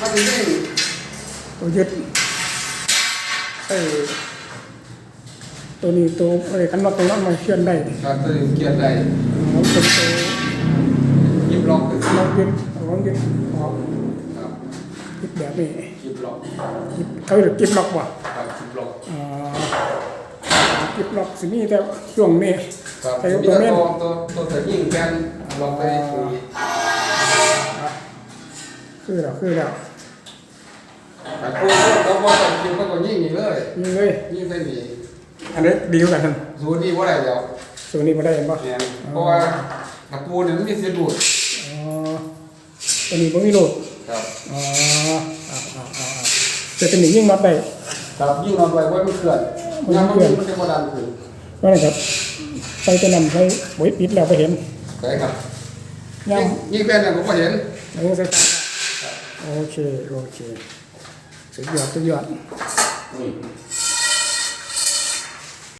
มันจะยิ่งตัวยึดเออตัวนี้ตัวเอ้ยกันน็อตตัวนั้นมาเคลื่อนได้การตัวนี้เกียร์ใดมันเป็นตัวยิบล็อกคือล็อกยึดเอาล็อกยึดออกครับยึดแบบนี้ยิบล็อกยึดเขาเรียกกิบล็อกว่ะครับยิบล็อกอ่ากิบล็อกสิมีแต่ช่วงนี้ครับใช้มีตัวแต่เม่นตัวตัวตัวแต่ยิ่งแกนล็อกไป คุยคือแล้วคือแล้วแต่คุยเขาบอกว่ายิงก็ยิ่งนี่เลยยิงเลยยิ่งไปหนีอันนี้ดีกว่ากันท่านสูนี่ว่าอะไรแล้วส่วนนี้มาได้เห็นปะเนี่ยเพราะว่าตะปูเนี่ยมันมีเสียดูดอ๋อตัวนี้บ่มีโหลดครับอ๋ออ่าอ่าอ่าอ่าแต่ตัวนี้ยิ่งน็อตได้ครับยิ่งนอนไปว่ามันเขื่อนยามมันมันจะมาดันขึ้นว่าไงครับใส่ตัวนั้นใส่ไว้ปิดแล้วไปเห็นใช่ครับย่ยิ่งยิ่งเป็นเนี่ยผมก็เห็นำเอาใส่ตา โอเค โอเค สุดยอดสุดยอดนี่